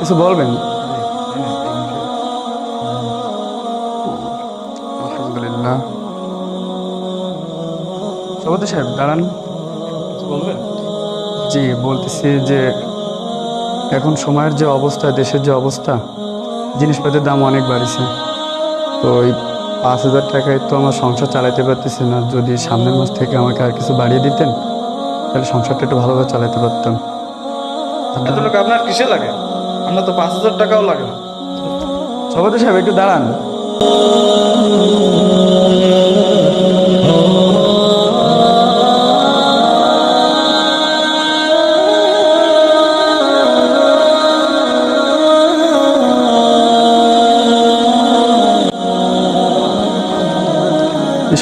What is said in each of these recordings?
কিছু বলবেন? আলহামদুলিল্লাহ। সভাপতি সাহেব দাঁড়ান। বলবেন? জি বলতেছি যে এখন সময়ের যে অবস্থা দেশের যে অবস্থা জিনিসপত্রের দাম অনেক বাড়ছে। তো ওই পাঁচ হাজার টাকায় তো আমার সংসার চালাতে পারতেছি না। যদি সামনের মাস থেকে আমাকে আর কিছু বাড়িয়ে দিতেন তাহলে সংসারটা একটু ভালোভাবে চালাতে পারতাম। আপনার কিসে লাগে? আপনার তো পাঁচ হাজার টাকাও লাগে না। সভাপতি সাহেব একটু দাঁড়ান।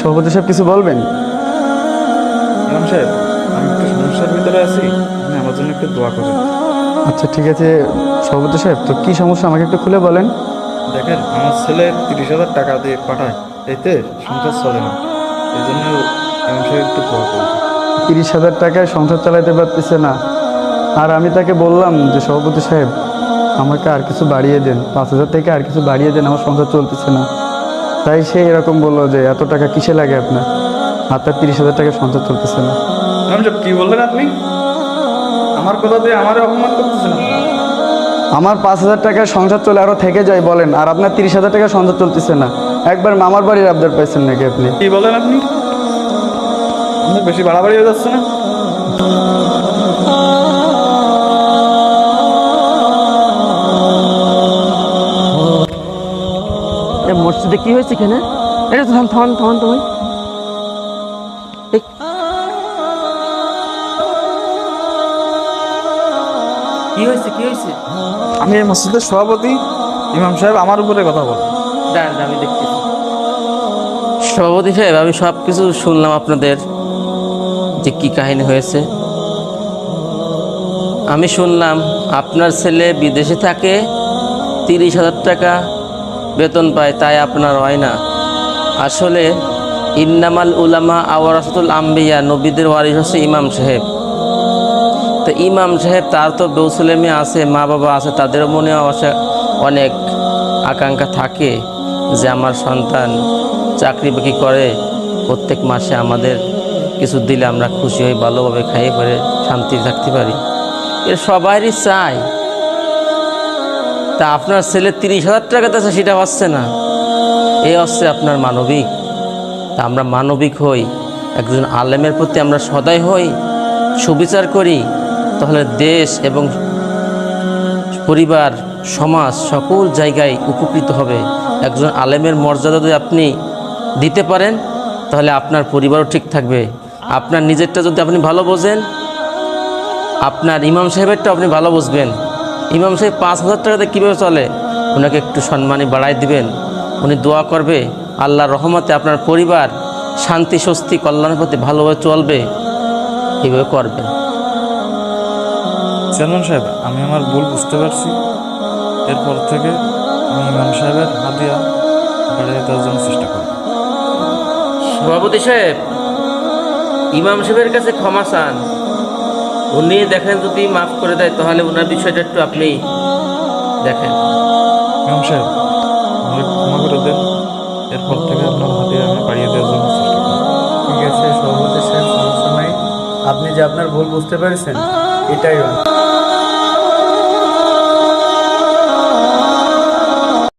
সভাপতি সাহেব কিছু বলবেন? ইমাম সাহেব আমি একটু সমস্যার ভিতরে আছি। আমার জন্য একটু দোয়া করেন আচ্ছা ঠিক আছে। সভাপতি সাহেব তো কী সমস্যা? আমাকে একটু খুলে বলেন। দেখেন আমার ছেলে তিরিশ হাজার টাকা দিয়ে পাঠায়। এতে সংসার চলে না। এই জন্য একটু তিরিশ হাজার টাকায় সংসার চালাতে পারতেছে না। আর আমি তাকে বললাম যে সভাপতি সাহেব আমাকে আর কিছু বাড়িয়ে দেন। পাঁচ হাজার থেকে আর কিছু বাড়িয়ে দেন আমার সংসার চলতেছে না। তাই সে এরকম বলল যে এত টাকা কিসে লাগে আপনার? আর তার তিরিশ হাজার টাকা সংসার চলতেছে না। কি বললেন আপনি? আমার কথা দিয়ে আমার অপমান করতেছেন আমার পাঁচ হাজার টাকার সংসার চলে আরও থেকে যায় বলেন আর আপনার তিরিশ হাজার টাকা সংসার চলতেছে না। একবার মামার বাড়ির আবদার পাইছেন নাকি আপনি? কি বলেন আপনি? আপনার বেশি বাড়াবাড়ি হয়ে যাচ্ছে না? এ মসজিদে কি হয়েছে এখানে? এটা তো থাম থামান থামান তুমি কি হয়েছে কি হয়েছে? আমি এই মসজিদের সভাপতি ইমাম সাহেব আমার উপরে কথা দাঁড়ান আমি দেখতেছি। সভাপতি সাহেব আমি সব কিছু শুনলাম আপনাদের যে কি কাহিনী হয়েছে। আমি শুনলাম আপনার ছেলে বিদেশে থাকে তিরিশ হাজার টাকা বেতন পায় তাই আপনার হয় না। আসলে ইন্নামাল উলামা আওয়ারাসাতুল আম্বিয়া নবীদের ওয়ারিস হচ্ছে ইমাম সাহেব। তো ইমাম সাহেব, তার তো বউ ছেলে মেয়ে আছে, মা বাবা আছে, তাদেরও মনে অনেক আকাঙ্ক্ষা থাকে যে আমার সন্তান চাকরি বাকরি করে। প্রত্যেক মাসে আমাদের কিছু দিলে আমরা খুশি হই, ভালোভাবে খাইয়ে পরে শান্তি থাকতে পারি। এর সবারই চাই। তা আপনার ছেলে তিরিশ হাজার টাকা আছে সেটা হচ্ছে না। এই হচ্ছে আপনার মানবিক। তা আমরা মানবিক হই। একজন আলেমের প্রতি আমরা সদাই হই, সুবিচার করি। তাহলে দেশ এবং পরিবার, সমাজ সকল জায়গায় উপকৃত হবে। একজন আলেমের মর্যাদা যদি আপনি দিতে পারেন, তাহলে আপনার পরিবারও ঠিক থাকবে। আপনার নিজেরটা যদি আপনি ভালো বোঝেন, আপনার ইমাম সাহেবেরটা আপনি ভালো বুঝবেন। ইমাম সাহেব পাঁচ হাজার টাকাতে কীভাবে চলে? ওনাকে একটু সম্মানী বাড়াই দিবেন। উনি দোয়া করবে, আল্লাহর রহমতে আপনার পরিবার শান্তি, স্বস্তি, কল্যাণের প্রতি ভালোভাবে চলবে। এইভাবে করবেন। চেয়ারম্যান সাহেব আমি আমার ভুল বুঝতে পারছি। এরপর থেকে আমি ইমাম সাহেবের হাতিয়া বাড়িয়ে দেওয়ার জন্য চেষ্টা করব। সভাপতি সাহেব ইমাম সাহেবের কাছে ক্ষমা চান। উনি দেখেন যদি মাফ করে দেয় তাহলে ওনার বিষয়টা একটু আপনি দেখেন। ইমাম সাহেব আমাকে ক্ষমা করে দেন। এরপর থেকে আপনার হাতিয়া আমি বাড়িয়ে দেওয়ার জন্য চেষ্টা করব। ঠিক আছে সভাপতি সাহেব সমস্যা নাই। আপনি যে আপনার ভুল বুঝতে পেরেছেন এটাই।